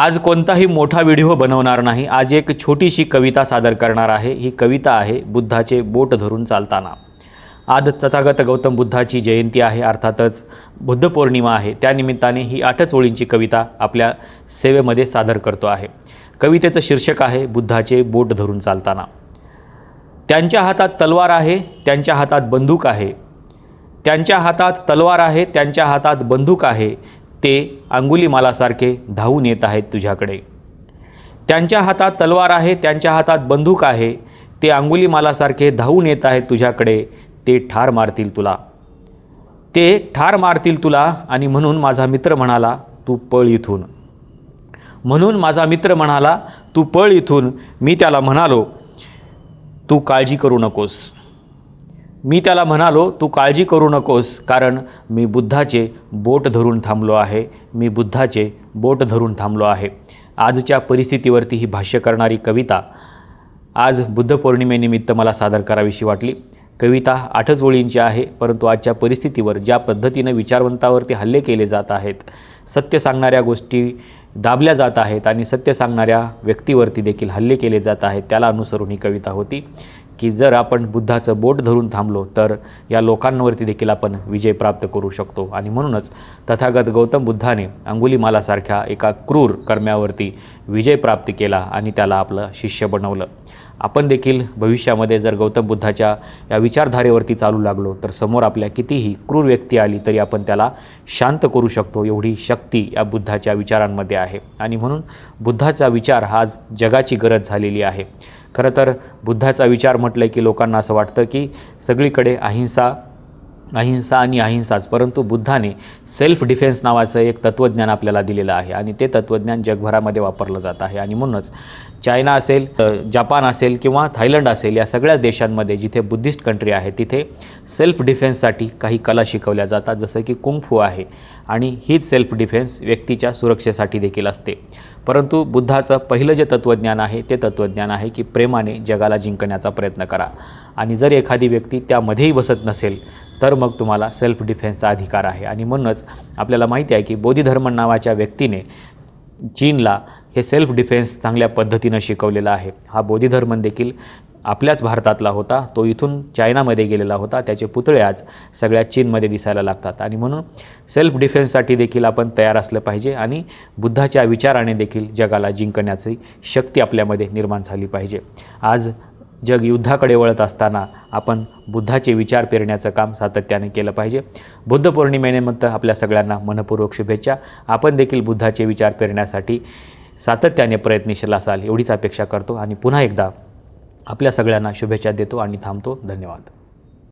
आज कोणताही मोठा व्हिडिओ बनवणार नाही. आज एक छोटीशी कविता सादर करणार आहे. ही कविता आहे बुद्धाचे बोट धरून चालताना. आज तथागत गौतम बुद्धाची जयंती आहे. अर्थातच बुद्ध पौर्णिमा आहे. त्यानिमित्ताने ही आठच ओळींची कविता आपल्या सेवेमध्ये सादर करतो आहे. कवितेचं शीर्षक आहे बुद्धाचे बोट धरून चालताना. त्यांच्या हातात तलवार आहे त्यांच्या हातात बंदूक आहे. त्यांच्या हातात तलवार आहे त्यांच्या हातात बंदूक आहे. ते अंगुलीमालासारखे धावून येत आहेत तुझ्याकडे. त्यांच्या हातात तलवार आहे त्यांच्या हातात बंदूक आहे ते अंगुलीमालासारखे धावून येत आहेत तुझ्याकडे ते ठार मारतील तुला. ते ठार मारतील तुला आणि म्हणून माझा मित्र म्हणाला तू पळ इथून. म्हणून माझा मित्र म्हणाला तू पळ इथून. मी त्याला म्हणालो तू काळजी करू नकोस. मी त्याला म्हणालो तू काळजी करू नकोस कारण मी बुद्धाचे बोट धरून थांबलो आहे. मी बुद्धाचे बोट धरून थांबलो आहे. आजच्या परिस्थितीवरती ही भाष्य करणारी कविता आज बुद्ध पौर्णिमेनिमित्त मला सादर करावीशी वाटली. कविता आठच ओळींची आहे परंतु आजच्या परिस्थितीवर ज्या पद्धतीनं विचारवंतावरती हल्ले केले जात आहेत सत्य सांगणाऱ्या गोष्टी दाबल्या जात आहेत आणि सत्य सांगणाऱ्या व्यक्तीवरती देखील हल्ले केले जात आहेत त्याला अनुसरून ही कविता होती. की जर आपण बुद्धाचं बोट धरून थांबलो तर या लोकांवरती देखील आपण विजय प्राप्त करू शकतो. आणि म्हणूनच तथागत गौतम बुद्धाने अंगुलीमालासारख्या एका क्रूर कर्म्यावरती विजय प्राप्त केला आणि त्याला आपलं शिष्य बनवलं. आपण देखील भविष्यामध्ये जर गौतम बुद्धाच्या या विचारधारेवरती चालू लागलो तर समोर आपल्या कितीही क्रूर व्यक्ती आली तरी आपण त्याला शांत करू शकतो एवढी शक्ती या बुद्धाच्या विचारांमध्ये आहे. आणि म्हणून बुद्धाचा विचार हा आज जगाची गरज झालेली आहे. खरं तर बुद्धाचा विचार म्हटलं की लोकांना असं वाटतं की सगळीकडे अहिंसा अहिंसा आणि अहिंसाच परंतु बुद्धाने सेल्फ डिफेन्स नावाचं एक तत्त्वज्ञान आपल्याला दिलेलं आहे आणि ते तत्त्वज्ञान जगभरामध्ये वापरलं जात आहे. आणि म्हणूनच चायना असेल जपान असेल किंवा थायलंड असेल या सगळ्या देशांमध्ये जिथे बुद्धिस्ट कंट्री आहे तिथे सेल्फ डिफेन्ससाठी काही कला शिकवल्या जातात जसं की कुंगफू आहे. आणि हीच सेल्फ डिफेन्स व्यक्तीच्या सुरक्षेसाठी देखील असते. परंतु बुद्धाचं पहिलं जे तत्त्वज्ञान आहे ते तत्त्वज्ञान आहे की प्रेमाने जगाला जिंकण्याचा प्रयत्न करा. आणि जर एखादी व्यक्ती त्यामध्येही बसत नसेल तर मग तुम्हाला सेल्फ डिफेन्सचा अधिकार आहे. आणि म्हणूनच आपल्याला माहिती आहे की बोधिधर्म नावाच्या व्यक्तीने चीनला हे सेल्फ डिफेन्स चांगल्या पद्धतीनं शिकवलेला आहे. हा बोधिधर्म देखील आपल्याच भारतातला होता. तो इथून चायनामध्ये गेलेला होता. त्याचे पुतळे आज सगळ्या चीनमध्ये दिसायला लागतात. आणि म्हणून सेल्फ डिफेन्ससाठी देखील आपण तयार असलं पाहिजे आणि बुद्धाच्या विचाराने देखील जगाला जिंकण्याची शक्ती आपल्यामध्ये निर्माण झाली पाहिजे. आज जग युद्धाकडे वळत असताना आपण बुद्धाचे विचार पेरण्याचं काम सातत्याने केलं पाहिजे. बुद्ध पौर्णिमेनिमित्त आपल्या सगळ्यांना मनपूर्वक शुभेच्छा. आपण देखील बुद्धाचे विचार पेरण्यासाठी सातत्याने प्रयत्नशील असाल एवढीच अपेक्षा करतो आणि पुन्हा एकदा आपल्या सगळ्यांना शुभेच्छा देतो आणि थांबतो. धन्यवाद.